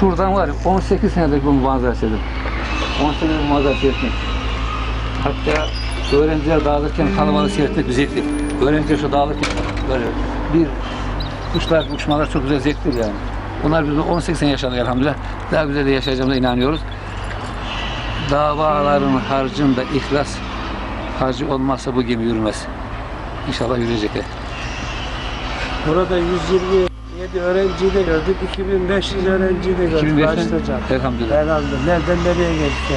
şuradan var ya, 18 senedir bu manzara seyrettim. 18 senedir manzara seyrettim. Hatta öğrenciler dağılırken kalabalık seyretmek bir. Öğrenciler şu dağılırken böyle bir kuşlar, uçmalar çok güzel zevkli yani. Bunlar biz 18 sene yaşadık elhamdülillah. Daha güzel de yaşayacağımıza inanıyoruz. Davaların harcında ihlas harcı olmazsa bu gemi yürümez. İnşallah yürüyecekler. Burada 127 öğrenciyi de gördük, 2500 öğrenciyi de gördük. 2500 Başlayacak. elhamdülillah. Elhamdülillah. Nereden nereye geçti?